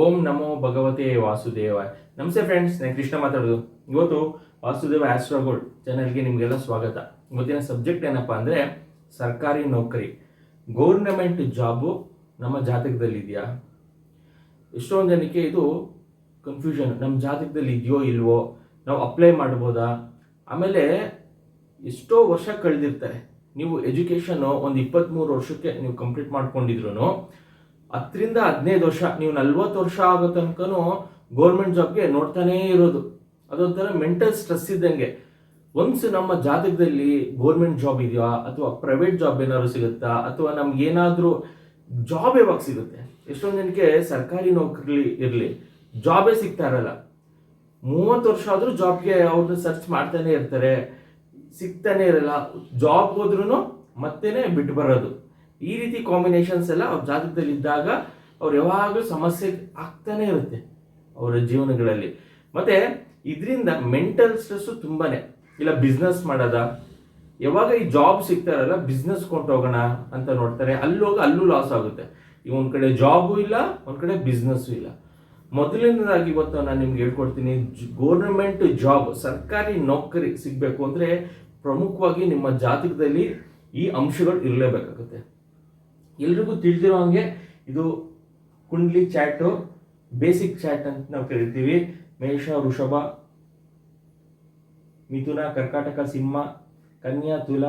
ಓಂ ನಮೋ ಭಗವತೆ ವಾಸುದೇವ ನಮಸ್ತೆ ಫ್ರೆಂಡ್ಸ್ ನಾನು ಕೃಷ್ಣ ಮಾತಾಡೋದು. ಇವತ್ತು ವಾಸುದೇವ ಆಸ್ಟ್ರಾಗೋಲ್ ಚಾನಲ್ಗೆ ನಿಮಗೆಲ್ಲ ಸ್ವಾಗತ. ಇವತ್ತಿನ ಸಬ್ಜೆಕ್ಟ್ ಏನಪ್ಪ ಅಂದರೆ ಸರ್ಕಾರಿ ನೌಕರಿ. ಗೌರ್ನಮೆಂಟ್ ಜಾಬು ನಮ್ಮ ಜಾತಕದಲ್ಲಿದೆಯಾ ಎಷ್ಟೊಂದು ಜನಕ್ಕೆ ಇದು ಕನ್ಫ್ಯೂಷನ್ ನಮ್ಮ ಜಾತಕದಲ್ಲಿ ಇದೆಯೋ ಇಲ್ವೋ? ನಾವು ಅಪ್ಲೈ ಮಾಡ್ಬೋದಾ? ಆಮೇಲೆ ಎಷ್ಟೋ ವರ್ಷ ಕಳೆದಿರ್ತಾರೆ ನೀವು ಎಜುಕೇಷನ್ನು ಒಂದು ಇಪ್ಪತ್ತ್ಮೂರು ವರ್ಷಕ್ಕೆ ನೀವು ಕಂಪ್ಲೀಟ್ ಮಾಡ್ಕೊಂಡಿದ್ರು ಹತ್ತರಿಂದ ಹದಿನೈದು ವರ್ಷ, ನೀವು ನಲ್ವತ್ತು ವರ್ಷ ಆಗೋ ತನಕನೂ ಗೌರ್ಮೆಂಟ್ ಜಾಬ್ಗೆ ನೋಡ್ತಾನೇ ಇರೋದು. ಅದೊಂಥರ ಮೆಂಟಲ್ ಸ್ಟ್ರೆಸ್ ಇದ್ದಂಗೆ. ಒನ್ಸ್ ನಮ್ಮ ಜಾತಕದಲ್ಲಿ ಗೋರ್ಮೆಂಟ್ ಜಾಬ್ ಇದೆಯಾ, ಅಥವಾ ಪ್ರೈವೇಟ್ ಜಾಬ್ ಏನಾದ್ರು ಸಿಗುತ್ತಾ, ಅಥವಾ ನಮ್ಗೆ ಏನಾದರೂ ಜಾಬ್ ಯಾವಾಗ ಸಿಗುತ್ತೆ? ಎಷ್ಟೊಂದು ಜನಕ್ಕೆ ಸರ್ಕಾರಿ ನೌಕರಿ ಇರಲಿ ಜಾಬೇ ಸಿಗ್ತಾ ಇರಲ್ಲ. ಮೂವತ್ತು ವರ್ಷ ಆದರೂ ಜಾಬ್ಗೆ ಅವ್ರನ್ನ ಸರ್ಚ್ ಮಾಡ್ತಾನೆ ಇರ್ತಾರೆ. ಸಿಗ್ತಾನೆ ಇರಲ್ಲ. ಜಾಬ್ ಹೋದ್ರೂ ಮತ್ತೇನೆ ಬಿಟ್ಟು ಬರೋದು. ಈ ರೀತಿ ಕಾಂಬಿನೇಷನ್ಸ್ ಎಲ್ಲ ಅವ್ರ ಜಾತಕದಲ್ಲಿ ಇದ್ದಾಗ ಅವ್ರು ಯಾವಾಗಲೂ ಸಮಸ್ಯೆ ಆಗ್ತಾನೆ ಇರುತ್ತೆ ಅವರ ಜೀವನಗಳಲ್ಲಿ. ಮತ್ತೆ ಇದರಿಂದ ಮೆಂಟಲ್ ಸ್ಟ್ರೆಸ್ಸು ತುಂಬಾ ಇಲ್ಲ ಬಿಸ್ನೆಸ್ ಮಾಡೋದ. ಯಾವಾಗ ಈ ಜಾಬ್ ಸಿಗ್ತಾರಲ್ಲ ಬಿಸ್ನೆಸ್ ಬಿಸ್ನೆಸ್ ಹೋಗೋಣ ಅಂತ ನೋಡ್ತಾರೆ. ಅಲ್ಲಿ ಹೋಗಿ ಅಲ್ಲೂ ಲಾಸ್ ಆಗುತ್ತೆ. ಈಗ ಒಂದು ಕಡೆ ಜಾಬು ಇಲ್ಲ, ಒಂದ್ ಕಡೆ ಬಿಸ್ನೆಸ್ಸು ಇಲ್ಲ. ಮೊದಲನೇದಾಗಿ ಇವತ್ತು ನಾನು ನಿಮ್ಗೆ ಹೇಳ್ಕೊಡ್ತೀನಿ ಗೌರ್ಮೆಂಟ್ ಜಾಬ್ ಸರ್ಕಾರಿ ನೌಕರಿ ಸಿಗಬೇಕು ಅಂದರೆ ಪ್ರಮುಖವಾಗಿ ನಿಮ್ಮ ಜಾತಕದಲ್ಲಿ ಈ ಅಂಶಗಳು ಇರಲೇಬೇಕಾಗುತ್ತೆ. ಎಲ್ರಿಗೂ ತಿಳಿದಿರೋ ಹಂಗೆ ಇದು ಕುಂಡ್ಲಿ ಚಾಟು, ಬೇಸಿಕ್ ಚಾಟ್ ಅಂತ ನಾವು ಕರಿತೀವಿ. ಮೇಷ, ವೃಷಭ, ಮಿಥುನ, ಕರ್ಕಾಟಕ, ಸಿಂಹ, ಕನ್ಯಾ, ತುಲ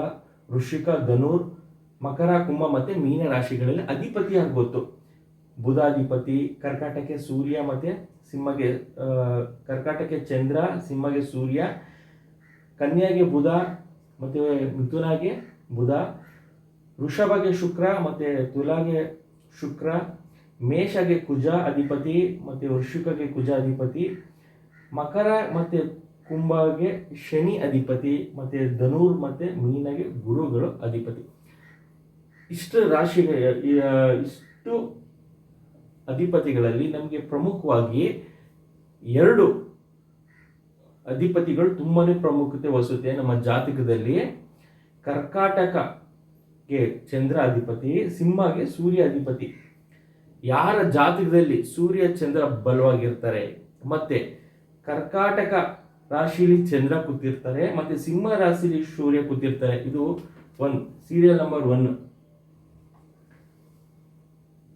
ವೃಷಿಕ ಧನುರ್, ಮಕರ, ಕುಂಭ ಮತ್ತೆ ಮೀನ ರಾಶಿಗಳಲ್ಲಿ ಅಧಿಪತಿ ಆಗ್ಬೋದು. ಬುಧಾಧಿಪತಿ ಕರ್ಕಾಟಕ್ಕೆ ಸೂರ್ಯ ಮತ್ತೆ ಸಿಂಹಗೆ ಕರ್ಕಾಟಕ್ಕೆ ಚಂದ್ರ, ಸಿಂಹಗೆ ಸೂರ್ಯ, ಕನ್ಯಾಗೆ ಬುಧ ಮತ್ತೆ ಮಿಥುನಾಗೆ ಬುಧ ವೃಷಭಗೆ ಶುಕ್ರ, ಮತ್ತೆ ತುಲಾಗೆ ಶುಕ್ರ, ಮೇಷಗೆ ಕುಜ ಅಧಿಪತಿ, ಮತ್ತೆ ವೃಷಿಕಗೆ ಕುಜ ಅಧಿಪತಿ, ಮಕರ ಮತ್ತೆ ಕುಂಭಗೆ ಶನಿ ಅಧಿಪತಿ, ಮತ್ತೆ ಧನುರ್ ಮತ್ತೆ ಮೀನಗೆ ಗುರುಗಳು ಅಧಿಪತಿ. ಇಷ್ಟು ರಾಶಿ ಇಷ್ಟು ಅಧಿಪತಿಗಳಲ್ಲಿ ನಮಗೆ ಪ್ರಮುಖವಾಗಿ ಎರಡು ಅಧಿಪತಿಗಳು ತುಂಬಾನೇ ಪ್ರಾಮುಖ್ಯತೆ ವಹಿಸುತ್ತೆ ನಮ್ಮ ಜಾತಕದಲ್ಲಿ. ಕರ್ಕಾಟಕಗೆ ಚಂದ್ರ ಅಧಿಪತಿ ಸಿಂಹಗೆ ಸೂರ್ಯ ಅಧಿಪತಿ ಯಾರ ಜಾತಕದಲ್ಲಿ ಸೂರ್ಯ, ಚಂದ್ರ ಬಲವಾಗಿರ್ತಾರೆ? ಮತ್ತೆ ಕರ್ಕಾಟಕ ರಾಶಿಲಿ ಚಂದ್ರ ಕೂತಿರ್ತಾರೆ, ಮತ್ತೆ ಸಿಂಹ ರಾಶಿಲಿ ಸೂರ್ಯ ಕೂತಿರ್ತಾರೆ. ಇದು ಒನ್ ಸೀರಿಯಲ್ ನಂಬರ್ ಒನ್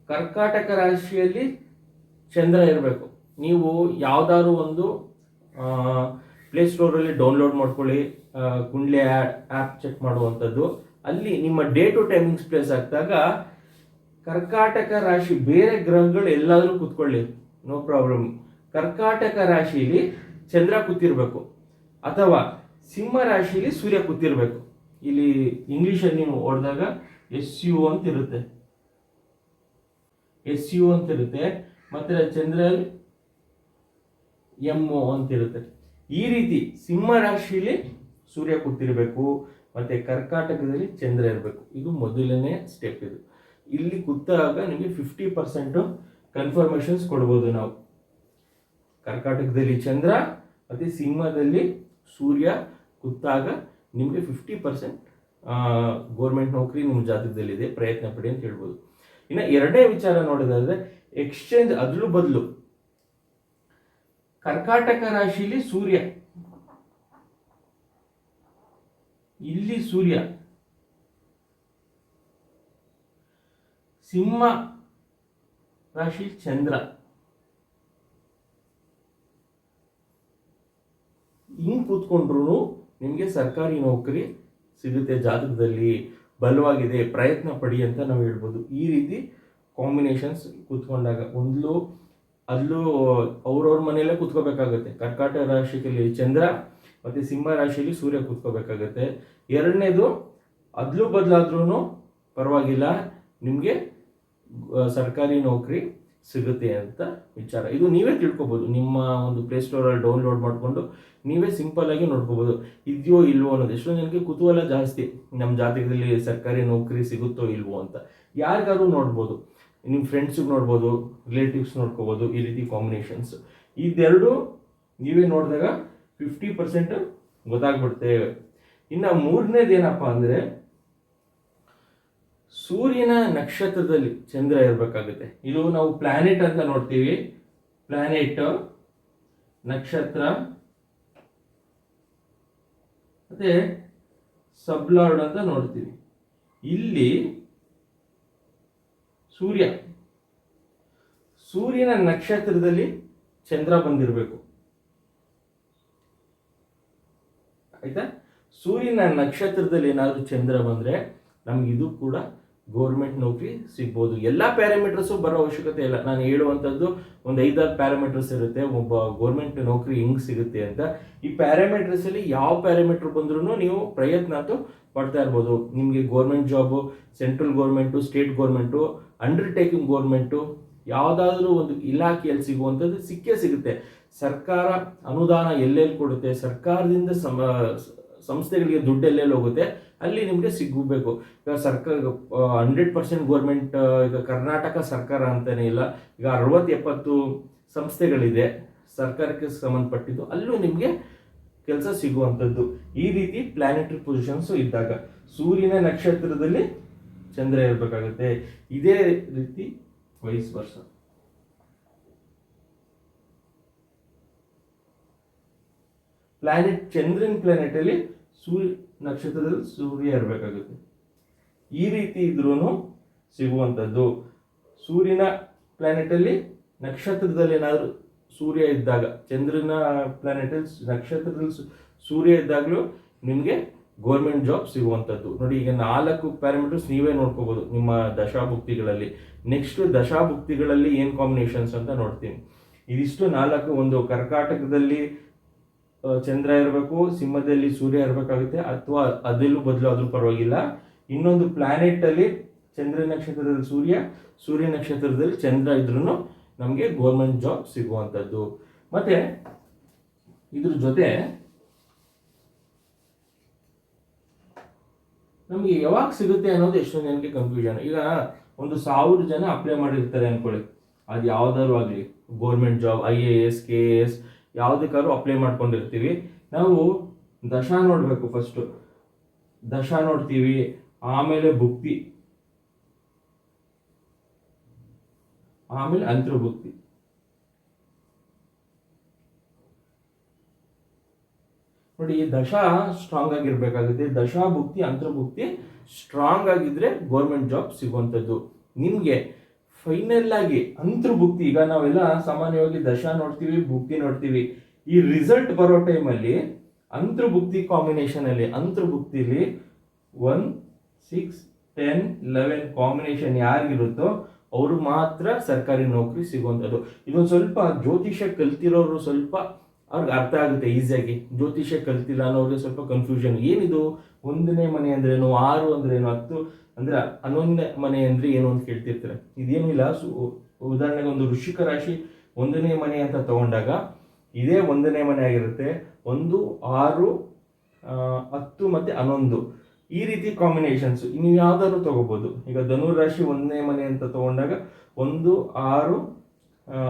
ಕರ್ಕಾಟಕ ರಾಶಿಯಲ್ಲಿ ಚಂದ್ರ ಇರಬೇಕು. ನೀವು ಯಾವ್ದಾದ್ರು ಒಂದು ಪ್ಲೇ ಸ್ಟೋರಲ್ಲಿ ಡೌನ್ಲೋಡ್ ಮಾಡ್ಕೊಳ್ಳಿ. ಗುಂಡ್ಲೆ ಆ್ಯಪ್ ಆ್ಯಪ್ ಚೆಕ್ ಮಾಡುವಂಥದ್ದು. ಅಲ್ಲಿ ನಿಮ್ಮ ಡೇ ಟು ಟೈಮಿಂಗ್ಸ್ ಪ್ಲೇಸ್ ಆಗ್ದಾಗ ಕರ್ಕಾಟಕ ರಾಶಿ ಬೇರೆ ಗ್ರಹಗಳು ಎಲ್ಲಾದರೂ ಕೂತ್ಕೊಳ್ಳಿ. ನೋ ಪ್ರಾಬ್ಲಮ್ ಕರ್ಕಾಟಕ ರಾಶಿಯಲ್ಲಿ ಚಂದ್ರ ಕೂತಿರ್ಬೇಕು. ಅಥವಾ ಸಿಂಹ ರಾಶಿಯಲ್ಲಿ ಸೂರ್ಯ ಕೂತಿರ್ಬೇಕು. ಇಲ್ಲಿ ಇಂಗ್ಲೀಷಲ್ಲಿ ನೀವು ಓಡಿದಾಗ ಎಸ್ ಯು ಅಂತ ಇರುತ್ತೆ. ಎಸ್ ಯು ಅಂತ ಇರುತ್ತೆ. ಮತ್ತೆ ಚಂದ್ರಲ್ಲಿ ಎಂ ಒ ಅಂತ ಇರುತ್ತೆ. ಈ ರೀತಿ ಸಿಂಹ ರಾಶಿಯಲ್ಲಿ ಸೂರ್ಯ ಕೂತಿರ್ಬೇಕು. ಮತ್ತೆ ಕರ್ಕಾಟಕದಲ್ಲಿ ಚಂದ್ರ ಇರಬೇಕು. ಇದು ಮೊದಲನೇ ಸ್ಟೆಪ್ ಇದು. ಇಲ್ಲಿ ಕೂತಾಗ ನಿಮಗೆ ಫಿಫ್ಟಿ ಪರ್ಸೆಂಟು ಕನ್ಫರ್ಮೇಷನ್ಸ್ ಕೊಡ್ಬೋದು ನಾವು. ಕರ್ಕಾಟಕದಲ್ಲಿ ಚಂದ್ರ, ಮತ್ತೆ ಸಿಂಹದಲ್ಲಿ ಸೂರ್ಯ. ಕೂತಾಗ ನಿಮಗೆ ಫಿಫ್ಟಿ ಪರ್ಸೆಂಟ್ ಗೌರ್ಮೆಂಟ್ ನೌಕರಿ ನಿಮ್ಮ ಜಾತಕದಲ್ಲಿದೆ. ಪ್ರಯತ್ನ ಪಡಿ ಅಂತ ಹೇಳ್ಬೋದು. ಇನ್ನು ಎರಡನೇ ವಿಚಾರ ನೋಡೋದಾದ್ರೆ ಎಕ್ಸ್ಚೇಂಜ್ ಅದಲು ಬದಲು. ಕರ್ಕಾಟಕ ರಾಶಿಲಿ ಸೂರ್ಯ. ಇಲ್ಲಿ ಸೂರ್ಯ. ಸಿಂಹ ರಾಶಿ ಚಂದ್ರ. ಹಿಂಗ್ ಕೂತ್ಕೊಂಡ್ರು ನಿಮಗೆ ಸರ್ಕಾರಿ ನೌಕರಿ ಸಿಗುತ್ತೆ ಜಾತಕದಲ್ಲಿ. ಬಲವಾಗಿದೆ, ಪ್ರಯತ್ನ ಪಡಿ ಅಂತ ನಾವು ಹೇಳ್ಬೋದು. ಈ ರೀತಿ ಕಾಂಬಿನೇಷನ್ಸ್ ಕೂತ್ಕೊಂಡಾಗ ಒಂದ್ಲು ಅಲ್ಲೂ ಅವ್ರವ್ರ ಮನೆಯಲ್ಲೇ ಕೂತ್ಕೋಬೇಕಾಗುತ್ತೆ. ಕರ್ಕಾಟಕ ರಾಶಿಯಲ್ಲಿ ಚಂದ್ರ ಮತ್ತೆ ಸಿಂಹ ರಾಶಿಯಲ್ಲಿ ಸೂರ್ಯ ಕೂತ್ಕೋಬೇಕಾಗತ್ತೆ. ಎರಡನೇದು, ಅದ್ಲು ಬದಲಾದ್ರೂ ಪರವಾಗಿಲ್ಲ. ನಿಮಗೆ ಸರ್ಕಾರಿ ನೌಕರಿ ಸಿಗುತ್ತೆ ಅಂತ ವಿಚಾರ. ಇದು ನೀವೇ ತಿಳ್ಕೊಬೋದು. ನಿಮ್ಮ ಒಂದು ಪ್ಲೇ ಸ್ಟೋರಲ್ಲಿ ಡೌನ್ಲೋಡ್ ಮಾಡಿಕೊಂಡು ನೀವೇ ಸಿಂಪಲ್ಲಾಗಿ ನೋಡ್ಕೋಬೋದು. ಇದೆಯೋ ಇಲ್ವೋ ಅನ್ನೋದು. ಎಷ್ಟೊಂದು ಜನಕ್ಕೆ ಕುತೂಹಲ ಜಾಸ್ತಿ. ನಮ್ಮ ಜಾತಕದಲ್ಲಿ ಸರ್ಕಾರಿ ನೌಕರಿ ಸಿಗುತ್ತೋ ಇಲ್ವೋ ಅಂತ. ಯಾರಿಗಾದ್ರೂ ನೋಡ್ಬೋದು. ನಿಮ್ಮ ಫ್ರೆಂಡ್ಸಿಗೆ ನೋಡ್ಬೋದು. ರಿಲೇಟಿವ್ಸ್ ನೋಡ್ಕೋಬೋದು ಈ ರೀತಿ ಕಾಂಬಿನೇಷನ್ಸ್ ಇದೆರಡು ನೀವೇ ನೋಡಿದಾಗ ಫಿಫ್ಟಿ ಪರ್ಸೆಂಟ್ ಗೊತ್ತಾಗ್ಬಿಡುತ್ತೆ. ಇನ್ನು ಮೂರನೇದು ಏನಪ್ಪ ಅಂದರೆ, ಸೂರ್ಯನ ನಕ್ಷತ್ರದಲ್ಲಿ ಚಂದ್ರ ಇರಬೇಕಾಗುತ್ತೆ. ಇದು ನಾವು ಪ್ಲಾನೆಟ್ ಅಂತ ನೋಡ್ತೀವಿ. ಪ್ಲಾನೆಟ್ ನಕ್ಷತ್ರ, ಮತ್ತೆ ಸಬ್ಲಾರ್ಡ್ ಅಂತ ನೋಡ್ತೀವಿ. ಇಲ್ಲಿ ಸೂರ್ಯ. ಸೂರ್ಯನ ನಕ್ಷತ್ರದಲ್ಲಿ ಚಂದ್ರ ಬಂದಿರಬೇಕು. ಆಯ್ತಾ? ಸೂರ್ಯನ ನಕ್ಷತ್ರದಲ್ಲಿ ಏನಾದರೂ ಚಂದ್ರ ಬಂದ್ರೆ ನಮ್ಗೆ ಇದು ಕೂಡ ಗೌರ್ಮೆಂಟ್ ನೌಕರಿ ಸಿಗ್ಬೋದು. ಎಲ್ಲ ಪ್ಯಾರಾಮೀಟರ್ಸು ಬರೋ ಅವಶ್ಯಕತೆ ಇಲ್ಲ. ನಾನು ಹೇಳುವಂಥದ್ದು ಒಂದು ಐದಾರು ಪ್ಯಾರಾಮೀಟರ್ಸ್ ಇರುತ್ತೆ. ಒಬ್ಬ ಗೌರ್ಮೆಂಟ್ ನೌಕರಿ ಹೆಂಗೆ ಸಿಗುತ್ತೆ ಅಂತ. ಈ ಪ್ಯಾರಾಮೀಟರ್ಸ್ ಅಲ್ಲಿ ಯಾವ ಪ್ಯಾರಾಮೀಟರ್ ಬಂದ್ರೂ ನೀವು ಪ್ರಯತ್ನ ಅಂತೂ ಪಡ್ತಾ ಇರ್ಬೋದು. ನಿಮಗೆ government job central government state government undertaking government ಯಾವುದಾದ್ರೂ ಒಂದು ಇಲಾಖೆಯಲ್ಲಿ ಸಿಗುವಂಥದ್ದು ಸಿಕ್ಕೇ ಸಿಗುತ್ತೆ. ಸರ್ಕಾರ ಅನುದಾನ ಎಲ್ಲೆಲ್ಲಿ ಕೊಡುತ್ತೆ? ಸರ್ಕಾರದಿಂದ ಸಮ, ಸಂಸ್ಥೆಗಳಿಗೆ ದುಡ್ಡು ಎಲ್ಲೆಲ್ಲಿ ಹೋಗುತ್ತೆ? ಅಲ್ಲಿ ನಿಮಗೆ ಸಿಗಬೇಕು. ಈಗ ಸರ್ಕಾರ ಹಂಡ್ರೆಡ್ ಪರ್ಸೆಂಟ್ ಗೌರ್ಮೆಂಟ್ ಈಗ ಕರ್ನಾಟಕ ಸರ್ಕಾರ ಅಂತಲೇ ಇಲ್ಲ. ಈಗ ಅರವತ್ತು ಎಪ್ಪತ್ತು ಸಂಸ್ಥೆಗಳಿದೆ. ಸರ್ಕಾರಕ್ಕೆ ಸಂಬಂಧಪಟ್ಟಿದ್ದು. ಅಲ್ಲೂ ನಿಮಗೆ ಕೆಲಸ ಸಿಗುವಂಥದ್ದು. ಈ ರೀತಿ ಪ್ಲಾನೆಟರಿ ಪೊಸಿಷನ್ಸು ಇದ್ದಾಗ ಸೂರ್ಯನ ನಕ್ಷತ್ರದಲ್ಲಿ ಚಂದ್ರ ಇರಬೇಕಾಗುತ್ತೆ. ಇದೇ ರೀತಿ ವಯಸ್ಸು ವರ್ಷ ಪ್ಲಾನೆಟ್ ಚಂದ್ರನ ಪ್ಲಾನೆಟ್ ಅಲ್ಲಿ ಸೂರ್ಯ, ನಕ್ಷತ್ರದಲ್ಲಿ ಸೂರ್ಯ ಇರಬೇಕಾಗುತ್ತೆ. ಈ ರೀತಿ ಇದ್ರೂ ಸಿಗುವಂಥದ್ದು. ಸೂರ್ಯನ ಪ್ಲಾನೆಟ್ ಅಲ್ಲಿ ನಕ್ಷತ್ರದಲ್ಲಿ ಏನಾದರೂ ಸೂರ್ಯ ಇದ್ದಾಗ, ಚಂದ್ರನ ಪ್ಲಾನೆಟ್ ಅಲ್ಲಿ ನಕ್ಷತ್ರದಲ್ಲಿ ಸೂರ್ಯ ಇದ್ದಾಗಲೂ ನಿಮಗೆ ಗೌರ್ಮೆಂಟ್ ಜಾಬ್ ಸಿಗುವಂಥದ್ದು. ನೋಡಿ, ಈಗ ನಾಲ್ಕು ಪ್ಯಾರಾಮೀಟರ್ಸ್ ನೀವೇ ನೋಡ್ಕೋಬೋದು ನಿಮ್ಮ ದಶಾಭುಕ್ತಿಗಳಲ್ಲಿ. ನೆಕ್ಸ್ಟ್ ದಶಾಭುಕ್ತಿಗಳಲ್ಲಿ ಏನು ಕಾಂಬಿನೇಷನ್ಸ್ ಅಂತ ನೋಡ್ತೀನಿ. ಇದಿಷ್ಟು ನಾಲ್ಕು ಒಂದು ಕರ್ಕಾಟಕದಲ್ಲಿ ಚಂದ್ರ ಇರಬೇಕು, ಸಿಂಹದಲ್ಲಿ ಸೂರ್ಯ ಇರಬೇಕಾಗುತ್ತೆ. ಅಥವಾ ಅದೆಲ್ಲೂ ಬದಲು ಆದರೂ ಪರವಾಗಿಲ್ಲ. ಇನ್ನೊಂದು ಪ್ಲಾನೆಟ್ ಅಲ್ಲಿ ಚಂದ್ರ ನಕ್ಷತ್ರದಲ್ಲಿ ಸೂರ್ಯ ಸೂರ್ಯ ನಕ್ಷತ್ರದಲ್ಲಿ ಚಂದ್ರ ಇದ್ರೂ ನಮಗೆ ಗೌರ್ಮೆಂಟ್ ಜಾಬ್ ಸಿಗುವಂಥದ್ದು. ಮತ್ತೆ ಇದ್ರ ಜೊತೆ ನಮಗೆ ಯಾವಾಗ ಸಿಗುತ್ತೆ ಅನ್ನೋದು ಎಷ್ಟೊಂದು ಜನಕ್ಕೆ ಕನ್ಫ್ಯೂಷನ್ ಈಗ ಒಂದು ಸಾವಿರ ಜನ ಅಪ್ಲೈ ಮಾಡಿರ್ತಾರೆ ಅನ್ಕೊಳ್ಳಿ. ಅದು ಯಾವ್ದಾದ್ರು ಆಗಲಿ government job I A S K S ಯಾವುದಕ್ಕಾದ್ರೂ apply ಮಾಡ್ಕೊಂಡಿರ್ತೀವಿ. ನಾವು ದಶ ನೋಡಬೇಕು ಫಸ್ಟು ದಶ ನೋಡ್ತೀವಿ, ಆಮೇಲೆ ಭುಕ್ತಿ. ಆಮೇಲೆ ಅಂತರ್ಭುಕ್ತಿ ನೋಡಿ ದಶಾ ಸ್ಟ್ರಾಂಗ್ ಆಗಿರ್ಬೇಕಾಗುತ್ತೆ. ದಶಾ ಭುಕ್ತಿ ಅಂತರ್ಭುಕ್ತಿ ಸ್ಟ್ರಾಂಗ್ ಆಗಿದ್ರೆ ಗೌರ್ಮೆಂಟ್ ಜಾಬ್ ಸಿಗುವಂಥದ್ದು. ನಿಮಗೆ ಫೈನಲ್ ಆಗಿ ಅಂತರ್ಭುಕ್ತಿ ಈಗ ನಾವೆಲ್ಲ ಸಾಮಾನ್ಯವಾಗಿ ದಶ ನೋಡ್ತೀವಿ, ಭುಕ್ತಿ ನೋಡ್ತೀವಿ. ಈ ರಿಸಲ್ಟ್ ಬರೋ ಟೈಮಲ್ಲಿ ಅಂತರ್ಭುಕ್ತಿ ಕಾಂಬಿನೇಷನ್ ಅಲ್ಲಿ ಅಂತರ್ಭುಕ್ತಿಲಿ one six ten eleven combination ಯಾರಿಗಿರುತ್ತೋ ಅವರು ಮಾತ್ರ ಸರ್ಕಾರಿ ನೌಕರಿ ಸಿಗುವಂಥದ್ದು. ಇದೊಂದು ಸ್ವಲ್ಪ ಜ್ಯೋತಿಷ್ಯ ಕಲ್ತಿರೋರು ಸ್ವಲ್ಪ ಅವ್ರಿಗೆ ಅರ್ಥ ಆಗುತ್ತೆ ಈಸಿಯಾಗಿ. ಜ್ಯೋತಿಷ್ಯ ಕಲ್ತಿಲ್ಲ ಅನ್ನೋರಿಗೆ ಸ್ವಲ್ಪ ಕನ್ಫ್ಯೂಷನ್ ಏನಿದು? ಒಂದನೇ ಮನೆ ಅಂದ್ರೇನು ಆರು ಅಂದ್ರೇನು ಹತ್ತು ಅಂದ್ರೆ ಹನ್ನೊಂದನೇ ಮನೆ ಅಂದ್ರೆ ಏನು ಅಂತ ಕೇಳ್ತಿರ್ತಾರೆ. ಇದೇನಿಲ್ಲ ಸು- ಉದಾಹರಣೆಗೆ ಒಂದು ಋಷಿಕ ರಾಶಿ ಒಂದನೇ ಮನೆ ಅಂತ ತಗೊಂಡಾಗ ಇದೇ ಒಂದನೇ ಮನೆ ಆಗಿರುತ್ತೆ. ಒಂದು, ಆರು ಹತ್ತು ಮತ್ತೆ ಹನ್ನೊಂದು. ಈ ರೀತಿ ಕಾಂಬಿನೇಷನ್ಸ್ ನೀವು ಯಾವ್ದಾದ್ರು ತಗೋಬಹುದು ಈಗ ಧನು ರಾಶಿ ಒಂದನೇ ಮನೆ ಅಂತ ತಗೊಂಡಾಗ ಒಂದು, ಆರು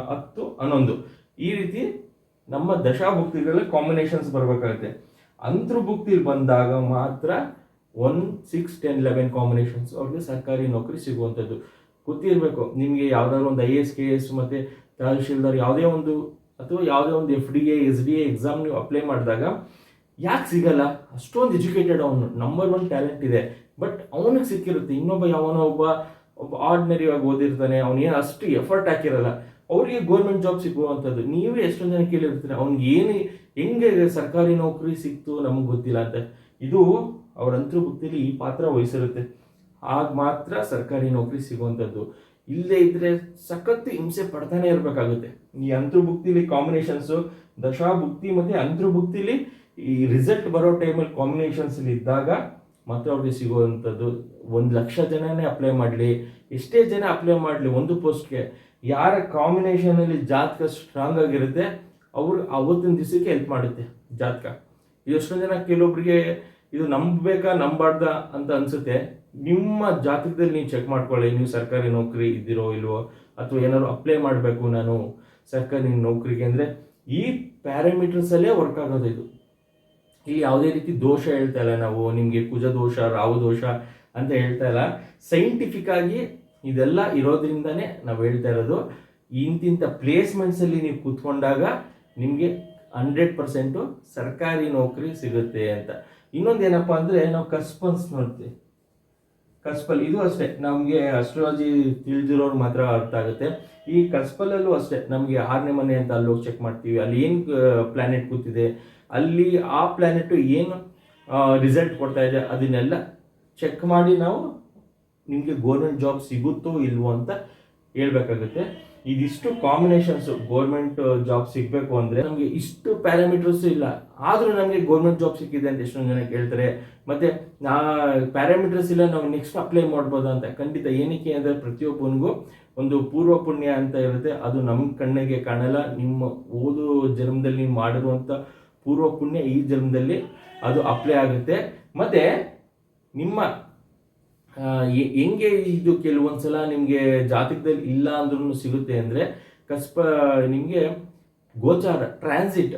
ಹತ್ತು, ಹನ್ನೊಂದು. ಈ ರೀತಿ ನಮ್ಮ ದಶಾಭುಕ್ತಿಗಳ ಕಾಂಬಿನೇಷನ್ಸ್ ಬರಬೇಕಾಗುತ್ತೆ. ಅಂತರ್ಭುಕ್ತಿ ಬಂದಾಗ ಮಾತ್ರ one six ten eleven combinations ಅವ್ರಿಗೆ ಸರ್ಕಾರಿ ನೌಕರಿ ಸಿಗುವಂಥದ್ದು. ಗೊತ್ತಿರಬೇಕು, ನಿಮಗೆ ಯಾವುದಾದ್ರು ಒಂದು ಐ ಎಸ್ ಕೆ ಎಸ್ ಮತ್ತು ತಹಶೀಲ್ದಾರ್ ಯಾವುದೇ ಒಂದು ಅಥವಾ ಯಾವುದೇ ಒಂದು F D A S D A exam ನೀವು ಅಪ್ಲೈ ಮಾಡಿದಾಗ ಯಾಕೆ ಸಿಗಲ್ಲ? ಅಷ್ಟೊಂದು ಎಜುಕೇಟೆಡ್ ಅವನು ನಂಬರ್ ಒನ್ ಟ್ಯಾಲೆಂಟ್ ಇದೆ. ಬಟ್ ಅವನಿಗೆ ಸಿಕ್ಕಿರುತ್ತೆ, ಇನ್ನೊಬ್ಬ ಯಾವನೋ ಒಬ್ಬ ಒಬ್ಬ ಆರ್ಡಿನರಿ ಆಗಿ ಓದಿರ್ತಾನೆ ಅವನೇನು ಅಷ್ಟು ಎಫರ್ಟ್ ಹಾಕಿರಲ್ಲ. ಅವರಿಗೆ ಗೌರ್ಮೆಂಟ್ ಜಾಬ್ ಸಿಗುವಂಥದ್ದು ನೀವೇ ಎಷ್ಟೊಂದು ಜನ ಕೇಳಿರ್ತೀರ, ಅವ್ನಿಗೆ ಏನು, ಹೆಂಗೆ ಸರ್ಕಾರಿ ನೌಕರಿ ಸಿಕ್ತು ನಮಗೆ ಗೊತ್ತಿಲ್ಲ ಅಂತ. ಇದು ಅವ್ರ ಅಂತರ್ಭುಕ್ತಿಯಲ್ಲಿ ಈ ಪಾತ್ರ ವಹಿಸಿರುತ್ತೆ. ಆಗ ಮಾತ್ರ ಸರ್ಕಾರಿ ನೌಕರಿ ಸಿಗುವಂಥದ್ದು ಇಲ್ಲದೆ ಇದ್ರೆ ಸಖತ್ತು ಹಿಂಸೆ ಪಡ್ತಾನೆ ಇರಬೇಕಾಗುತ್ತೆ. ಈ ಅಂತರ್ಭುಕ್ತಿಲಿ ಕಾಂಬಿನೇಷನ್ಸು ದಶಾಭುಕ್ತಿ ಮತ್ತು ಅಂತರ್ಭುಕ್ತಿಲಿ ಈ ರಿಸಲ್ಟ್ ಬರೋ ಟೈಮಲ್ಲಿ ಕಾಂಬಿನೇಷನ್ಸ್ ಇದ್ದಾಗ ಮಾತ್ರ ಅವ್ರಿಗೆ ಸಿಗುವಂಥದ್ದು ಒಂದು ಲಕ್ಷ ಜನನೇ ಅಪ್ಲೈ ಮಾಡಲಿ, ಎಷ್ಟೇ ಜನ ಅಪ್ಲೈ ಮಾಡಲಿ, ಒಂದು ಪೋಸ್ಟ್ಗೆ ಯಾರ ಕಾಂಬಿನೇಷನ್ ಅಲ್ಲಿ ಜಾತಕ ಸ್ಟ್ರಾಂಗ್ ಆಗಿರುತ್ತೆ, ಅವರು ಅವತ್ತಿನ ದಿವಸಕ್ಕೆ ಹೆಲ್ಪ್ ಮಾಡುತ್ತೆ ಜಾತಕ. ಎಷ್ಟೊಂದು ಜನ ಕೆಲವೊಬ್ಬರಿಗೆ ಇದು ನಂಬಬೇಕಾ, ನಂಬಾರ್ದ ಅಂತ ಅನ್ಸುತ್ತೆ. ನಿಮ್ಮ ಜಾತಕದಲ್ಲಿ ನೀವು ಚೆಕ್ ಮಾಡ್ಕೊಳ್ಳಿ, ನೀವು ಸರ್ಕಾರಿ ನೌಕರಿ ಇದ್ದಿರೋ ಇಲ್ವೋ, ಅಥವಾ ಏನಾದ್ರು ಅಪ್ಲೈ ಮಾಡಬೇಕು ನಾನು ಸರ್ಕಾರಿ ನೌಕರಿಗೆ ಅಂದರೆ, ಈ ಪ್ಯಾರಾಮೀಟರ್ಸ್ ಅಲ್ಲೇ ವರ್ಕ್ ಆಗೋದು ಇದು. ಇಲ್ಲಿ ಯಾವುದೇ ರೀತಿ ದೋಷ ಹೇಳ್ತಾ ಇಲ್ಲ ನಾವು, ನಿಮಗೆ ಕುಜ ದೋಷ ರಾವು ದೋಷ ಅಂತ ಹೇಳ್ತಾ ಇಲ್ಲ. ಸೈಂಟಿಫಿಕ್ ಆಗಿ ಇದೆಲ್ಲ ಇರೋದ್ರಿಂದನೇ ನಾವು ಹೇಳ್ತಾ ಇರೋದು ಇಂತಿಂಥ ಪ್ಲೇಸ್ಮೆಂಟ್ಸಲ್ಲಿ ನೀವು ಕೂತ್ಕೊಂಡಾಗ ನಿಮಗೆ ಹಂಡ್ರೆಡ್ ಪರ್ಸೆಂಟು ಸರ್ಕಾರಿ ನೌಕರಿ ಸಿಗುತ್ತೆ ಅಂತ. ಇನ್ನೊಂದು ಏನಪ್ಪ ಅಂದರೆ ನಾವು ಕಸ್ಪನ್ಸ್ ನೋಡ್ತೀವಿ. ಕಸ್ಪಲ್ ಇದು ಅಷ್ಟೇ, ನಮಗೆ ಅಸ್ಟ್ರಾಲಜಿ ತಿಳಿದಿರೋರು ಮಾತ್ರ ಅರ್ಥ ಆಗುತ್ತೆ. ಈ ಕಸ್ಪಲಲ್ಲೂ ಅಷ್ಟೇ, ನಮಗೆ ಆರನೇ ಮನೆ ಅಂತ ಅಲ್ಲಿ ಹೋಗಿ ಚೆಕ್ ಮಾಡ್ತೀವಿ, ಅಲ್ಲಿ ಏನು ಪ್ಲಾನೆಟ್ ಕೂತಿದೆ, ಅಲ್ಲಿ ಆ ಪ್ಲ್ಯಾನೆಟು ಏನು ರಿಸಲ್ಟ್ ಕೊಡ್ತಾ ಇದೆ, ಅದನ್ನೆಲ್ಲ ಚೆಕ್ ಮಾಡಿ ನಾವು ನಿಮಗೆ ಗೋರ್ಮೆಂಟ್ ಜಾಬ್ ಸಿಗುತ್ತೋ ಇಲ್ವೋ ಅಂತ ಹೇಳ್ಬೇಕಾಗುತ್ತೆ. ಇದಿಷ್ಟು ಕಾಂಬಿನೇಷನ್ಸ್ ಗೋರ್ಮೆಂಟ್ ಜಾಬ್ ಸಿಗಬೇಕು ಅಂದರೆ ನಮಗೆ ಇಷ್ಟು ಪ್ಯಾರಾಮೀಟರ್ಸ್ ಇಲ್ಲ. ಆದರೂ ನಮಗೆ ಗೋರ್ಮೆಂಟ್ ಜಾಬ್ ಸಿಕ್ಕಿದೆ ಅಂತ ಎಷ್ಟೊಂದು ಜನ ಕೇಳ್ತಾರೆ. ಮತ್ತೆ, ನಾ ಪ್ಯಾರಾಮೀಟರ್ಸ್ ಇಲ್ಲ ನಾವು ನೆಕ್ಸ್ಟ್ ಅಪ್ಲೈ ಮಾಡ್ಬೋದು ಅಂತ. ಖಂಡಿತ ಏನಕ್ಕೆ ಅಂದರೆ ಪ್ರತಿಯೊಬ್ಬನಿಗೂ ಒಂದು ಪೂರ್ವ ಪುಣ್ಯ ಅಂತ ಇರುತ್ತೆ. ಅದು ನಮ್ಮ ಕಣ್ಣಿಗೆ ಕಾಣಲ್ಲ. ನಿಮ್ಮ ಓದು ಜನ್ಮದಲ್ಲಿ ಮಾಡಿರುವಂಥ ಪೂರ್ವ ಪುಣ್ಯ ಈ ಜನ್ಮದಲ್ಲಿ ಅದು ಅಪ್ಲೈ ಆಗುತ್ತೆ. ಮತ್ತೆ, ನಿಮ್ಮ ಹೆಂಗೆ ಇದು ಕೆಲವೊಂದ್ಸಲ ನಿಮಗೆ ಜಾತಕದಲ್ಲಿ ಇಲ್ಲ ಅಂದ್ರೂ ಸಿಗುತ್ತೆ ಅಂದರೆ ಕಸ್ಪ, ನಿಮಗೆ ಗೋಚಾರ ಟ್ರಾನ್ಸಿಟ್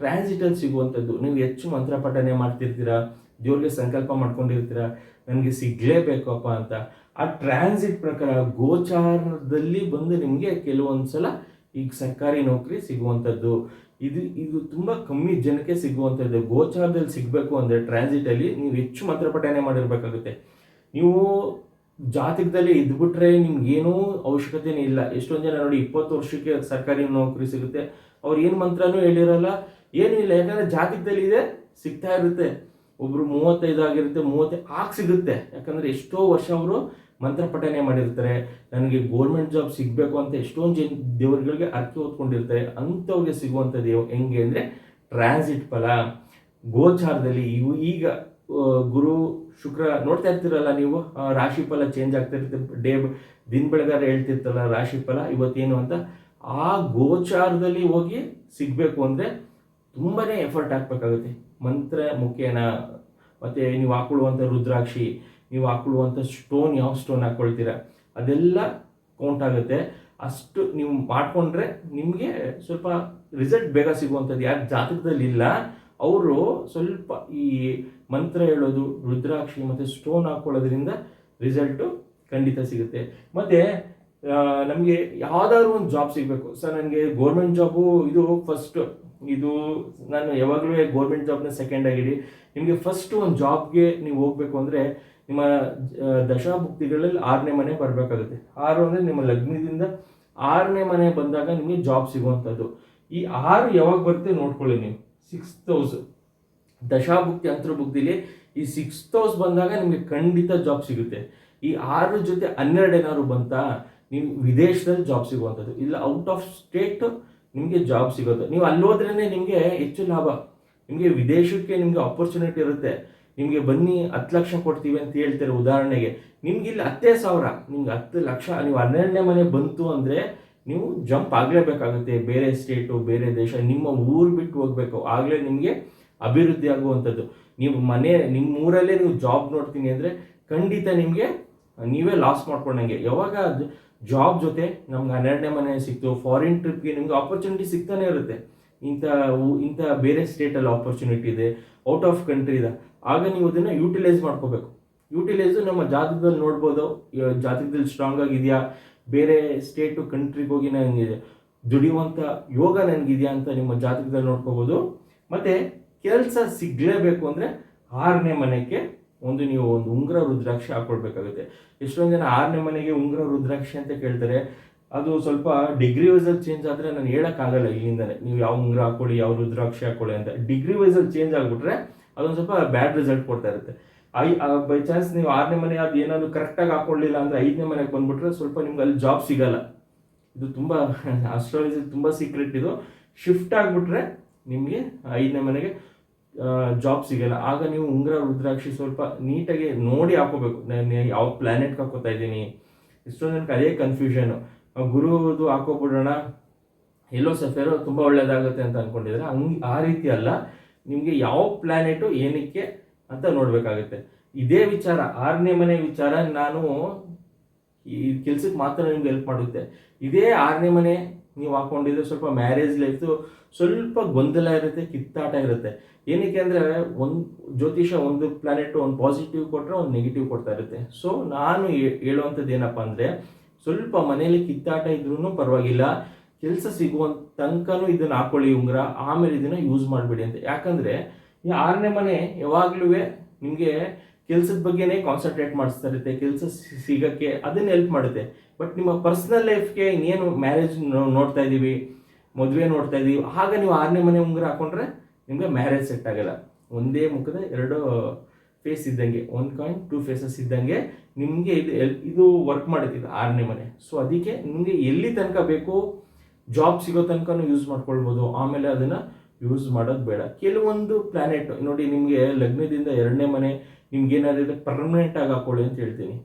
ಟ್ರಾನ್ಸಿಟಲ್ಲಿ ಸಿಗುವಂಥದ್ದು ನೀವು ಹೆಚ್ಚು ಮಂತ್ರ ಪಠನೆ ಮಾಡ್ತಿರ್ತೀರಾ, ದೇವ್ರಿಗೆ ಸಂಕಲ್ಪ ಮಾಡ್ಕೊಂಡಿರ್ತೀರಾ ನನಗೆ ಸಿಗಲೇಬೇಕಪ್ಪ ಅಂತ. ಆ ಟ್ರಾನ್ಸಿಟ್ ಪ್ರಕಾರ ಗೋಚಾರದಲ್ಲಿ ಬಂದು ನಿಮಗೆ ಕೆಲವೊಂದ್ಸಲ ಈಗ ಸರ್ಕಾರಿ ನೌಕರಿ ಸಿಗುವಂಥದ್ದು ಇದು ಇದು ತುಂಬ ಕಮ್ಮಿ ಜನಕ್ಕೆ ಸಿಗುವಂಥದ್ದು ಗೋಚಾರದಲ್ಲಿ ಸಿಗಬೇಕು ಅಂದರೆ ಟ್ರಾನ್ಸಿಟಲ್ಲಿ ನೀವು ಹೆಚ್ಚು ಮಂತ್ರ ಪಠನೆ ಮಾಡಿರ್ಬೇಕಾಗುತ್ತೆ. ನೀವು ಜಾತಕದಲ್ಲಿ ಇದ್ಬಿಟ್ರೆ ನಿಮ್ಗೇನೂ ಅವಶ್ಯಕತೆನೇ ಇಲ್ಲ. ಎಷ್ಟೊಂದು ಜನ ನೋಡಿ ಇಪ್ಪತ್ತು ವರ್ಷಕ್ಕೆ ಸರ್ಕಾರಿ ನೌಕರಿ ಸಿಗುತ್ತೆ. ಅವ್ರು ಏನು ಮಂತ್ರನೂ ಹೇಳಿರಲ್ಲ, ಏನೂ ಇಲ್ಲ. ಯಾಕಂದ್ರೆ ಜಾತಕದಲ್ಲಿ ಇದೆ, ಸಿಗ್ತಾ ಇರುತ್ತೆ. ಒಬ್ರು ಮೂವತ್ತೈದು ಆಗಿರುತ್ತೆ ಮೂವತ್ತೈ ಆಗ ಸಿಗುತ್ತೆ. ಯಾಕಂದ್ರೆ ಎಷ್ಟೋ ವರ್ಷ ಅವರು ಮಂತ್ರ ಪಠನೆ ಮಾಡಿರ್ತಾರೆ. ನನಗೆ ಗೋರ್ಮೆಂಟ್ ಜಾಬ್ ಸಿಗಬೇಕು ಅಂತ ಎಷ್ಟೊಂದು ಜನ ದೇವರುಗಳಿಗೆ ಅರ್ಕೆ ಹೊತ್ಕೊಂಡಿರ್ತಾರೆ. ಅಂಥವ್ರಿಗೆ ಸಿಗುವಂಥ ದೇವ ಹೆಂಗೆ ಅಂದರೆ ಟ್ರಾನ್ಸಿಟ್ ಫಲ. ಗೋಚಾರದಲ್ಲಿ ಇವು ಈಗ ಗುರು ಶುಕ್ರ ನೋಡ್ತಾ ಇರ್ತೀರಲ್ಲ ನೀವು? ರಾಶಿ ಫಲ ಚೇಂಜ್ ಆಗ್ತಾ ಇರುತ್ತೆ. ಡೇ ದಿನ ಬೆಳಗಾರ ಹೇಳ್ತಿರ್ತಲ್ಲ ರಾಶಿ ಫಲ ಇವತ್ತೇನು ಅಂತ. ಆ ಗೋಚಾರದಲ್ಲಿ ಹೋಗಿ ಸಿಗಬೇಕು ಅಂದರೆ ತುಂಬಾ ಎಫರ್ಟ್ ಹಾಕ್ಬೇಕಾಗುತ್ತೆ. ಮಂತ್ರ ಮುಖೇನ, ಮತ್ತು ನೀವು ಹಾಕೊಳ್ಳುವಂಥ ರುದ್ರಾಕ್ಷಿ, ನೀವು ಹಾಕೊಳ್ಳುವಂಥ ಸ್ಟೋನ್ ಯಾವ ಸ್ಟೋನ್ ಹಾಕ್ಕೊಳ್ತೀರ ಅದೆಲ್ಲ ಕೌಂಟ್ ಆಗುತ್ತೆ. ಅಷ್ಟು ನೀವು ಮಾಡಿಕೊಂಡ್ರೆ ನಿಮಗೆ ಸ್ವಲ್ಪ ರಿಸಲ್ಟ್ ಬೇಗ ಸಿಗುವಂಥದ್ದು. ಯಾರು ಜಾತಕದಲ್ಲಿ ಇಲ್ಲ ಅವರು ಸ್ವಲ್ಪ ಈ ಮಂತ್ರ ಹೇಳೋದು, ರುದ್ರಾಕ್ಷಿ ಮತ್ತು ಸ್ಟೋನ್ ಹಾಕೊಳ್ಳೋದ್ರಿಂದ ರಿಸಲ್ಟು ಖಂಡಿತ ಸಿಗುತ್ತೆ. ಮತ್ತು ನಮಗೆ ಯಾವುದಾದ್ರು ಒಂದು ಜಾಬ್ ಸಿಗಬೇಕು. ಸರ್ ನನಗೆ ಗೋರ್ಮೆಂಟ್ ಜಾಬು ಇದು ಫಸ್ಟ್ ಇದು ನಾನು ಯಾವಾಗಲೂ ಗೌರ್ಮೆಂಟ್ ಜಾಬ್ನ ಸೆಕೆಂಡ್ ಆಗಿಡಿ ನಿಮಗೆ ಫಸ್ಟ್ ಒಂದು ಜಾಬ್ಗೆ ನೀವು ಹೋಗಬೇಕು ಅಂದರೆ ನಿಮ್ಮ ದಶಾಭುಕ್ತಿಗಳಲ್ಲಿ ಆರನೇ ಮನೆ ಬರಬೇಕಾಗುತ್ತೆ. ಆರು ಅಂದರೆ ನಿಮ್ಮ ಲಗ್ನದಿಂದ ಆರನೇ ಮನೆ ಬಂದಾಗ ನಿಮಗೆ ಜಾಬ್ ಸಿಗುವಂಥದ್ದು. ಈ ಆರು ಯಾವಾಗ ಬರುತ್ತೆ ನೋಡ್ಕೊಳ್ಳಿ ನೀವು. ಸಿಕ್ಸ್ ಹೌಸ್ ದಶಾಭುಕ್ತಿ ಅಂತರ್ಭುಕ್ತಿಲಿ ಈ ಸಿಕ್ಸ್ ಹೌಸ್ ಬಂದಾಗ ನಿಮಗೆ ಖಂಡಿತ ಜಾಬ್ ಸಿಗುತ್ತೆ. ಈ ಆರು ಜೊತೆ ಹನ್ನೆರಡು ಏನಾದ್ರು ಬಂತಾ ನೀವು ವಿದೇಶದಲ್ಲಿ ಜಾಬ್ ಸಿಗುವಂಥದ್ದು. ಇಲ್ಲ ಔಟ್ ಆಫ್ ಸ್ಟೇಟ್ ನಿಮಗೆ ಜಾಬ್ ಸಿಗೋದು. ನೀವು ಅಲ್ಲಿ ಹೋದ್ರೇ ನಿಮಗೆ ಹೆಚ್ಚು ಲಾಭ. ನಿಮಗೆ ವಿದೇಶಕ್ಕೆ ನಿಮಗೆ ಆಪರ್ಚುನಿಟಿ ಇರುತ್ತೆ. ನಿಮಗೆ ಬನ್ನಿ, ಹತ್ತು ಲಕ್ಷ ಕೊಡ್ತೀವಿ ಅಂತ ಹೇಳ್ತಾರೆ ಉದಾಹರಣೆಗೆ, ನಿಮ್ಗೆ ಇಲ್ಲಿ ಹತ್ತೇ ಸಾವಿರ, ನಿಮ್ಗೆ ಹತ್ತು ಲಕ್ಷ, ನೀವು ಹನ್ನೆರಡನೇ ಮನೆ ಬಂತು ಅಂದರೆ ನೀವು ಜಂಪ್ ಆಗಲೇಬೇಕಾಗುತ್ತೆ. ಬೇರೆ ಸ್ಟೇಟು ಬೇರೆ ದೇಶ, ನಿಮ್ಮ ಊರು ಬಿಟ್ಟು ಹೋಗಬೇಕು. ಆಗಲೇ ನಿಮಗೆ ಅಭಿವೃದ್ಧಿ ಆಗುವಂಥದ್ದು. ನೀವು ಮನೆ ನಿಮ್ಮ ಊರಲ್ಲೇ ನೀವು ಜಾಬ್ ನೋಡ್ತೀನಿ ಅಂದರೆ ಖಂಡಿತ ನಿಮಗೆ ನೀವೇ ಲಾಸ್ ಮಾಡ್ಕೊಂಡಂಗೆ. ಯಾವಾಗ ಜಾಬ್ ಜೊತೆ ನಮ್ಗೆ ಹನ್ನೆರಡನೇ ಮನೆ ಸಿಕ್ತು ಫಾರಿನ್ ಟ್ರಿಪ್ಗೆ ನಿಮ್ಗೆ ಆಪರ್ಚುನಿಟಿ ಸಿಗ್ತಾನೆ ಇರುತ್ತೆ. ಇಂಥ ಇಂಥ ಬೇರೆ ಸ್ಟೇಟಲ್ಲಿ ಆಪರ್ಚುನಿಟಿ ಇದೆ ಔಟ್ ಆಫ್ ಕಂಟ್ರಿ ಇದೆ. ಆಗ ನೀವು ಅದನ್ನು ಯೂಟಿಲೈಸ್ ಮಾಡ್ಕೋಬೇಕು. ಯೂಟಿಲೈಸು ನಮ್ಮ ಜಾತಕದಲ್ಲಿ ನೋಡ್ಬೋದು. ಜಾತಕದಲ್ಲಿ ಸ್ಟ್ರಾಂಗ್ ಆಗಿದೆಯಾ ಬೇರೆ ಸ್ಟೇಟು ಕಂಟ್ರಿಗೆ ಹೋಗಿ ನನಗೆ ದುಡಿಯುವಂಥ ಯೋಗ ನನಗಿದೆಯಾ ಅಂತ ನಿಮ್ಮ ಜಾತಕದಲ್ಲಿ ನೋಡ್ಕೋಬೋದು. ಮತ್ತು ಕೆಲಸ ಸಿಗಲೇಬೇಕು ಅಂದರೆ ಆರನೇ ಮನೆಗೆ ಒಂದು ನೀವು ಒಂದು ಉಂಗುರ ರುದ್ರಾಕ್ಷಿ ಹಾಕೊಳ್ಬೇಕಾಗುತ್ತೆ. ಎಷ್ಟೊಂದು ಜನ ಆರನೇ ಮನೆಗೆ ಉಂಗುರ ರುದ್ರಾಕ್ಷಿ ಅಂತ ಕೇಳ್ತಾರೆ. ಅದು ಸ್ವಲ್ಪ ಡಿಗ್ರಿ ವೈಸಲ್ಲಿ ಚೇಂಜ್ ಆದರೆ ನಾನು ಹೇಳೋಕ್ಕಾಗಲ್ಲ ಇಲ್ಲಿಂದಲೇ ನೀವು ಯಾವ ಉಂಗುರ ಹಾಕೊಳ್ಳಿ, ಯಾವ ರುದ್ರಾಕ್ಷಿ ಹಾಕೊಳ್ಳಿ ಅಂತ. ಡಿಗ್ರಿ ವೈಸಲ್ಲಿ ಚೇಂಜ್ ಆಗಿಬಿಟ್ರೆ ಅದೊಂದು ಸ್ವಲ್ಪ ಬ್ಯಾಡ್ ರಿಸಲ್ಟ್ ಕೊಡ್ತಾ ಇರುತ್ತೆ. ಐ ಬೈ ಚಾನ್ಸ್ ನೀವು ಆರನೇ ಮನೆ ಅದು ಏನಾದರೂ ಕರೆಕ್ಟಾಗಿ ಹಾಕೊಳ್ಳಿಲ್ಲ ಅಂದರೆ ಐದನೇ ಮನೆಗೆ ಬಂದುಬಿಟ್ರೆ ಸ್ವಲ್ಪ ನಿಮ್ಗೆ ಅಲ್ಲಿ ಜಾಬ್ ಸಿಗಲ್ಲ. ಇದು ತುಂಬ ಅಸ್ಟ್ರಾಲಜಿ ತುಂಬ ಸೀಕ್ರೆಟ್ ಇದು. ಶಿಫ್ಟ್ ಆಗಿಬಿಟ್ರೆ ನಿಮಗೆ ಐದನೇ ಮನೆಗೆ ಜಾಬ್ ಸಿಗಲ್ಲ. ಆಗ ನೀವು ಉಂಗ್ರ, ರುದ್ರಾಕ್ಷಿ ಸ್ವಲ್ಪ ನೀಟಾಗಿ ನೋಡಿ ಹಾಕೋಬೇಕು. ನಾನು ಯಾವ ಪ್ಲಾನೆಟ್ಗೆ ಹಾಕೋತಾ ಇದ್ದೀನಿ. ಇಷ್ಟೊಂದು ನನಗೆ ಅದೇ ಕನ್ಫ್ಯೂಷನು ಗುರುದು ಹಾಕೋಬಿಡೋಣ. ಎಲ್ಲೋ ಸಫೇರೋ ತುಂಬ ಒಳ್ಳೇದಾಗುತ್ತೆ ಅಂತ ಅಂದ್ಕೊಂಡಿದ್ರೆ ಹಂಗೆ ಆ ರೀತಿ ಅಲ್ಲ. ನಿಮಗೆ ಯಾವ ಪ್ಲಾನೆಟು ಏನಕ್ಕೆ ಅಂತ ನೋಡಬೇಕಾಗುತ್ತೆ. ಇದೇ ವಿಚಾರ, ಆರನೇ ಮನೆ ವಿಚಾರ ನಾನು ಈ ಕೆಲ್ಸಕ್ಕೆ ಮಾತ್ರ ನಿಮ್ಗೆ ಹೆಲ್ಪ್ ಮಾಡುತ್ತೆ. ಇದೇ ಆರನೇ ಮನೆ ನೀವು ಹಾಕೊಂಡಿದ್ರೆ ಸ್ವಲ್ಪ ಮ್ಯಾರೇಜ್ ಲೈಫು ಸ್ವಲ್ಪ ಗೊಂದಲ ಇರುತ್ತೆ, ಕಿತ್ತಾಟ ಇರುತ್ತೆ. ಏನಕ್ಕೆ ಅಂದರೆ ಒಂದು ಜ್ಯೋತಿಷ ಒಂದು ಪ್ಲಾನೆಟ್ ಒಂದು ಪಾಸಿಟಿವ್ ಕೊಟ್ಟರೆ ಒಂದು ನೆಗೆಟಿವ್ ಕೊಡ್ತಾ ಇರುತ್ತೆ. ಸೊ ನಾನು ಹೇಳುವಂಥದ್ದು ಏನಪ್ಪ ಅಂದರೆ ಸ್ವಲ್ಪ ಮನೆಯಲ್ಲಿ ಕಿತ್ತಾಟ ಇದ್ರೂ ಪರವಾಗಿಲ್ಲ. ಕೆಲಸ ಸಿಗುವ ತನಕನೂ ಇದನ್ನು ಹಾಕೊಳ್ಳಿ ಉಂಗುರ, ಆಮೇಲೆ ಇದನ್ನು ಯೂಸ್ ಮಾಡಬೇಡಿ ಅಂತ. ಯಾಕಂದರೆ ಈ ಆರನೇ ಮನೆ ಯಾವಾಗಲೂ ನಿಮಗೆ ಕೆಲಸದ ಬಗ್ಗೆನೇ ಕಾನ್ಸಂಟ್ರೇಟ್ ಮಾಡಿಸ್ತಾ ಇರುತ್ತೆ ಕೆಲಸ ಸಿಗಕ್ಕೆ ಅದನ್ನ ಹೆಲ್ಪ್ ಮಾಡುತ್ತೆ. ಬಟ್ ನಿಮ್ಮ ಪರ್ಸನಲ್ ಲೈಫ್ಗೆ ಇನ್ನೇನು ಮ್ಯಾರೇಜ್ ನೋಡ್ತಾ ಇದ್ದೀವಿ ಮದುವೆ ನೋಡ್ತಾ ಇದೀವಿ, ಆಗ ನೀವು ಆರನೇ ಮನೆ ಉಂಗುರ ಹಾಕೊಂಡ್ರೆ ನಿಮಗೆ ಮ್ಯಾರೇಜ್ ಸೆಟ್ ಆಗಲ್ಲ. ಒಂದೇ ಮುಖದ ಎರಡು ಫೇಸ್ ಇದ್ದಂಗೆ ಒನ್ ಕಾಯಿನ್ ಟೂ ಫೇಸಸ್ ಇದ್ದಂಗೆ ನಿಮಗೆ ಇದು ಇದು ವರ್ಕ್ ಮಾಡುತ್ತೆ ಇದು ಆರನೇ ಮನೆ. ಸೊ ಅದಕ್ಕೆ ನಿಮಗೆ ಎಲ್ಲಿ ತನಕ ಬೇಕು ಜಾಬ್ ಸಿಗೋ ತನಕನೂ ಯೂಸ್ ಮಾಡ್ಕೊಳ್ಬೋದು. ಆಮೇಲೆ ಅದನ್ನ ಯೂಸ್ ಮಾಡೋದು ಬೇಡ. ಕೆಲವೊಂದು ಪ್ಲಾನೆಟ್ ನೋಡಿ ನಿಮಗೆ ಲಗ್ನದಿಂದ ಎರಡನೇ ಮನೆ ನಿಮ್ಗೆ ಏನಾದ್ರು ಪರ್ಮನೆಂಟ್ ಆಗಿ ಹಾಕೊಳ್ಳಿ ಅಂತ ಹೇಳ್ತೀನಿ.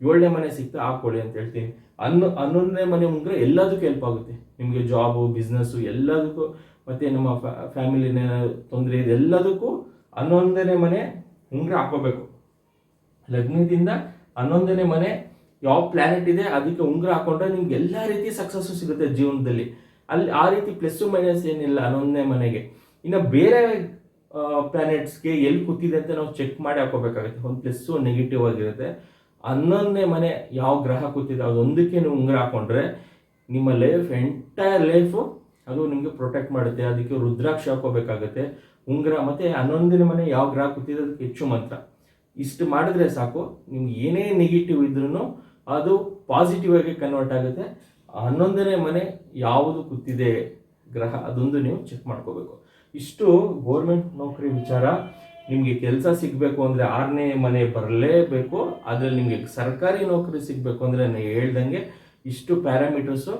ಏಳನೇ ಮನೆ ಸಿಗ್ತಾ ಹಾಕೊಳ್ಳಿ ಅಂತ ಹೇಳ್ತೀನಿ. ಹನ್ನೊ, ಹನ್ನೊಂದನೇ ಮನೆ ಮುಂಗ್ರೆ ಎಲ್ಲದಕ್ಕೂ ಹೆಲ್ಪ್ ಆಗುತ್ತೆ. ನಿಮಗೆ ಜಾಬು ಬಿಸ್ನೆಸ್ಸು ಎಲ್ಲದಕ್ಕೂ ಮತ್ತೆ ನಮ್ಮ ಫ್ಯಾಮಿಲಿನ ತೊಂದರೆ ಇದೆ, ಎಲ್ಲದಕ್ಕೂ ಹನ್ನೊಂದನೇ ಮನೆ ಉಂಗ್ರೆ ಹಾಕೋಬೇಕು ಲಗ್ನದಿಂದ ಹನ್ನೊಂದನೇ ಮನೆ ಯಾವ ಪ್ಲಾನೆಟ್ ಇದೆ ಅದಕ್ಕೆ ಉಂಗ್ರ ಹಾಕೊಂಡ್ರೆ ನಿಮ್ಗೆ ಎಲ್ಲ ರೀತಿ ಸಕ್ಸಸ್ಸು ಸಿಗುತ್ತೆ ಜೀವನದಲ್ಲಿ. ಅಲ್ಲಿ ಆ ರೀತಿ ಪ್ಲಸ್ಸು ಮೈನಸ್ ಏನಿಲ್ಲ ಹನ್ನೊಂದನೇ ಮನೆಗೆ. ಇನ್ನು ಬೇರೆ ಪ್ಲಾನೆಟ್ಸ್ಗೆ ಎಲ್ಲಿ ಕೂತಿದೆ ಅಂತ ನಾವು ಚೆಕ್ ಮಾಡಿ ಹಾಕೋಬೇಕಾಗುತ್ತೆ. ಒಂದು ಪ್ಲಸ್ಸು ನೆಗೆಟಿವ್ ಆಗಿರುತ್ತೆ. ಹನ್ನೊಂದನೇ ಮನೆ ಯಾವ ಗ್ರಹ ಕೂತಿದೆ, ಅದೊಂದಕ್ಕೆ ನೀವು ಉಂಗುರ ಹಾಕೊಂಡ್ರೆ ನಿಮ್ಮ ಲೈಫ್ ಎಂಟೈರ್ ಲೈಫು ಅದು ನಿಮಗೆ ಪ್ರೊಟೆಕ್ಟ್ ಮಾಡುತ್ತೆ. ಅದಕ್ಕೆ ರುದ್ರಾಕ್ಷ ಹಾಕೋಬೇಕಾಗುತ್ತೆ. ಉಂಗುರ ಮತ್ತೆ ಹನ್ನೊಂದನೇ ಮನೆ ಯಾವ ಗ್ರಹ ಕೂತಿದೆ, ಅದಕ್ಕೆ ಹೆಚ್ಚು ಮಂತ್ರ. ಇಷ್ಟು ಮಾಡಿದ್ರೆ ಸಾಕು. ನಿಮ್ಗೆ ಏನೇ ನೆಗೆಟಿವ್ ಇದ್ರೂ ಅದು ಪಾಸಿಟಿವ್ ಆಗಿ ಕನ್ವರ್ಟ್ ಆಗುತ್ತೆ. ಹನ್ನೊಂದನೇ ಮನೆ ಯಾವುದು ಕೂತಿದೆ ಗ್ರಹ, ಅದೊಂದು ನೀವು ಚೆಕ್ ಮಾಡ್ಕೋಬೇಕು. ಇಷ್ಟು ಗೋರ್ಮೆಂಟ್ ನೌಕರಿ ವಿಚಾರ ನಿಮಗೆ ಕೆಲಸ ಸಿಗಬೇಕು ಅಂದರೆ ಆರನೇ ಮನೆ ಬರಲೇಬೇಕು, ಅದರಲ್ಲಿ ನಿಮಗೆ ಸರ್ಕಾರಿ ನೌಕರಿ ಸಿಗಬೇಕು ಅಂದರೆ ನಾನು ಹೇಳ್ದಂಗೆ ಇಷ್ಟು ಪ್ಯಾರಾಮೀಟರ್ಸು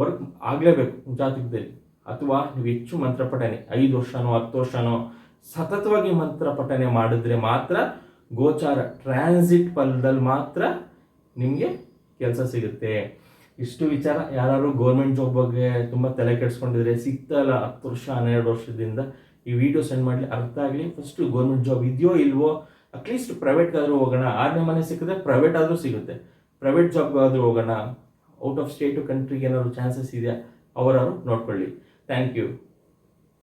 ವರ್ಕ್ ಆಗಲೇಬೇಕು ಜಾತಕದಲ್ಲಿ. ಅಥವಾ ನೀವು ಹೆಚ್ಚು ಮಂತ್ರ ಪಠನೆ ಐದು ವರ್ಷನೋ, ಹತ್ತು ವರ್ಷನೋ, ಸತತವಾಗಿ ಮಂತ್ರ ಪಠನೆ ಮಾಡಿದ್ರೆ ಮಾತ್ರ ಗೋಚಾರ ಟ್ರಾನ್ಸಿಟ್ ಫಲದಲ್ಲಿ ಮಾತ್ರ ನಿಮಗೆ ಕೆಲಸ ಸಿಗುತ್ತೆ. ಇಷ್ಟು ವಿಚಾರ ಯಾರು ಗೌರ್ಮೆಂಟ್ ಜಾಬ್ ಬಗ್ಗೆ ತುಂಬ ತಲೆ ಕೆಡಿಸ್ಕೊಂಡಿದ್ರೆ ಸಿಗ್ತಲ್ಲ ಹತ್ತು ವರ್ಷ, ಹನ್ನೆರಡು ವರ್ಷದಿಂದ ಈ ವಿಡಿಯೋ ಸೆಂಡ್ ಮಾಡಲಿ ಅರ್ಥ ಆಗಲಿ. ಫಸ್ಟು ಗೌರ್ಮೆಂಟ್ ಜಾಬ್ ಇದೆಯೋ ಇಲ್ವೋ ಅಟ್ಲೀಸ್ಟ್ ಪ್ರೈವೇಟ್ಗಾದರೂ ಹೋಗೋಣ. ಆರನೇ ಮನೆ ಸಿಕ್ಕಿದ್ರೆ ಪ್ರೈವೇಟ್ ಆದರೂ ಸಿಗುತ್ತೆ. ಪ್ರೈವೇಟ್ ಜಾಬ್ಗಾದರೂ ಹೋಗೋಣ. ಔಟ್ ಆಫ್ ಸ್ಟೇಟು ಕಂಟ್ರಿಗೆ ಏನಾದರೂ ಚಾನ್ಸಸ್ ಇದೆಯಾ? ಅವರಾದ್ರು ನೋಡ್ಕೊಳ್ಳಿ. Thank you